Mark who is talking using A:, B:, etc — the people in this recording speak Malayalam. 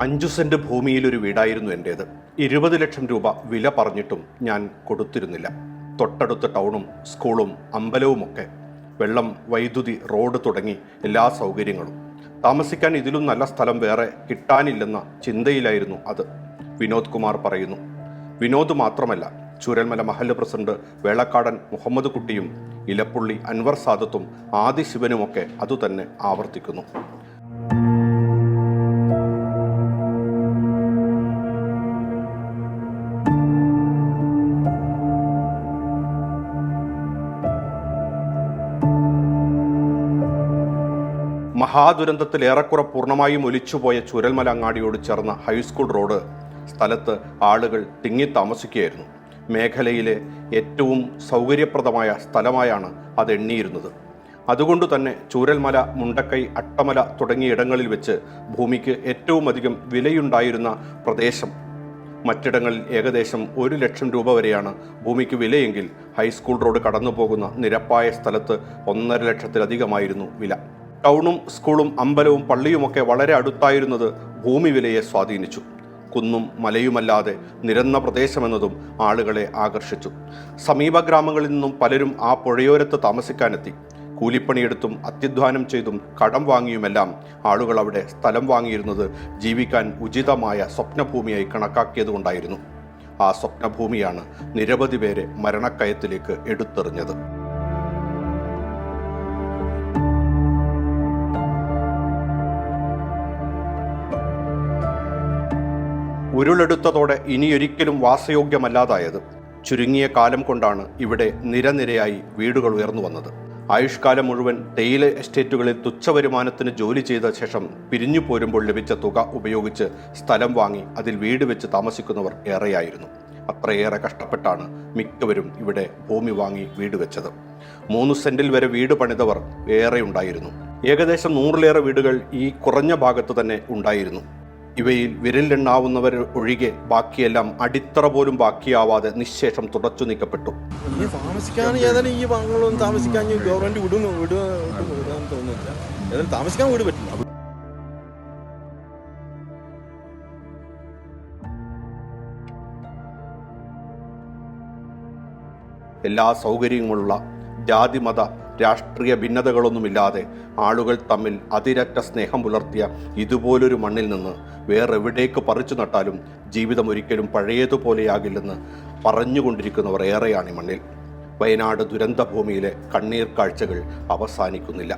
A: അഞ്ചു സെന്റ് ഭൂമിയിൽ ഒരു വീടായിരുന്നു എന്റേത് ഇരുപത് ലക്ഷം രൂപ വില പറഞ്ഞിട്ടും ഞാൻ കൊടുത്തിരുന്നില്ല. തൊട്ടടുത്ത ടൗണും സ്കൂളും അമ്പലവുമൊക്കെ വെള്ളം വൈദ്യുതി റോഡ് തുടങ്ങി എല്ലാ സൗകര്യങ്ങളും. താമസിക്കാൻ ഇതിലും നല്ല സ്ഥലം വേറെ കിട്ടാനില്ലെന്ന ചിന്തയിലായിരുന്നു അത് വിനോദ് കുമാർ പറയുന്നു. വിനോദ് മാത്രമല്ല ചൂരൽമല മഹല്ല് പ്രസിഡന്റ് വേളക്കാടൻ മുഹമ്മദ് കുട്ടിയും ഇലപ്പുള്ളി അൻവർ സാദത്തും ആദിശിവനുമൊക്കെ അതുതന്നെ ആവർത്തിക്കുന്നു. മഹാദുരന്തത്തിൽ ഏറെക്കുറെ പൂർണമായും ഒലിച്ചുപോയ ചുരൽമല അങ്ങാടിയോട് ചേർന്ന ഹൈസ്കൂൾ റോഡ് സ്ഥലത്ത് ആളുകൾ തിങ്ങി താമസിക്കുകയായിരുന്നു. മേഖലയിലെ ഏറ്റവും സൗകര്യപ്രദമായ സ്ഥലമായാണ് അത് എണ്ണിയിരുന്നത്. അതുകൊണ്ട് തന്നെ ചൂരൽമല മുണ്ടക്കൈ അട്ടമല തുടങ്ങിയ ഇടങ്ങളിൽ വെച്ച് ഭൂമിക്ക് ഏറ്റവും അധികം വിലയുണ്ടായിരുന്ന പ്രദേശം. മറ്റിടങ്ങളിൽ ഏകദേശം ഒരു ലക്ഷം രൂപ വരെയാണ് ഭൂമിക്ക് വിലയെങ്കിൽ ഹൈസ്കൂൾ റോഡ് കടന്നു പോകുന്ന നിരപ്പായ സ്ഥലത്ത് ഒന്നര ലക്ഷത്തിലധികമായിരുന്നു വില. ടൗണും സ്കൂളും അമ്പലവും പള്ളിയുമൊക്കെ വളരെ അടുത്തായിരുന്നത് ഭൂമി വിലയെ സ്വാധീനിച്ചു. കുന്നും മലയുമല്ലാതെ നിരന്ന പ്രദേശമെന്നതും ആളുകളെ ആകർഷിച്ചു. സമീപ ഗ്രാമങ്ങളിൽ നിന്നും പലരും ആ പുഴയോരത്ത് താമസിക്കാനെത്തി. കൂലിപ്പണിയെടുത്തും അത്യധ്വാനം ചെയ്തും കടം വാങ്ങിയുമെല്ലാം ആളുകൾ അവിടെ സ്ഥലം വാങ്ങിയിരുന്നത് ജീവിക്കാൻ ഉചിതമായ സ്വപ്നഭൂമിയായി കണക്കാക്കിയതുകൊണ്ടായിരുന്നു. ആ സ്വപ്നഭൂമിയാണ് നിരവധി പേരെ മരണക്കയത്തിലേക്ക് എടുത്തെറിഞ്ഞത്. ഉരുളെടുത്തതോടെ ഇനിയൊരിക്കലും വാസയോഗ്യമല്ലാതായത്. ചുരുങ്ങിയ കാലം കൊണ്ടാണ് ഇവിടെ നിരനിരയായി വീടുകൾ ഉയർന്നു വന്നത്. ആയുഷ്കാലം മുഴുവൻ തേയില എസ്റ്റേറ്റുകളിൽ തുച്ഛവരുമാനത്തിന് ജോലി ചെയ്ത ശേഷം പിരിഞ്ഞു പോരുമ്പോൾ ലഭിച്ച തുക ഉപയോഗിച്ച് സ്ഥലം വാങ്ങി അതിൽ വീട് വെച്ച് താമസിക്കുന്നവർ ഏറെയായിരുന്നു. അത്രയേറെ കഷ്ടപ്പെട്ടാണ് മിക്കവരും ഇവിടെ ഭൂമി വാങ്ങി വീട് വെച്ചത്. മൂന്ന് സെന്റിൽ വരെ വീട് പണിതവർ ഏറെ ഉണ്ടായിരുന്നു. ഏകദേശം നൂറിലേറെ വീടുകൾ ഈ കുറഞ്ഞ ഭാഗത്ത് തന്നെ ഉണ്ടായിരുന്നു. ഇവയിൽ വിരലിലെണ്ണാവുന്നവർ ഒഴികെ ബാക്കിയെല്ലാം അടിത്തറ പോലും ബാക്കിയാവാതെ നിശേഷം തുടച്ചു നീക്കപ്പെട്ടു.
B: ഈ താമസിക്കാൻ ഏതായാലും ഈ ഭാഗങ്ങളൊന്നും താമസിക്കാൻ ഗവൺമെന്റ് വിടുന്നു തോന്നുന്നില്ല. ഏതായാലും താമസിക്കാൻ വീട് പറ്റില്ല.
A: എല്ലാ സൗകര്യങ്ങളുള്ള ജാതിമത രാഷ്ട്രീയ ഭിന്നതകളൊന്നുമില്ലാതെ ആളുകൾ തമ്മിൽ അതിരറ്റ സ്നേഹം പുലർത്തിയ ഇതുപോലൊരു മണ്ണിൽ നിന്ന് വേറെവിടേക്ക് പറിച്ചു നട്ടാലും ജീവിതം ഒരിക്കലും പഴയതുപോലെയാകില്ലെന്ന് പറഞ്ഞുകൊണ്ടിരിക്കുന്നവർ ഏറെയാണ് ഈ മണ്ണിൽ. വയനാട് ദുരന്തഭൂമിയിലെ കണ്ണീർ കാഴ്ചകൾ അവസാനിക്കുന്നില്ല.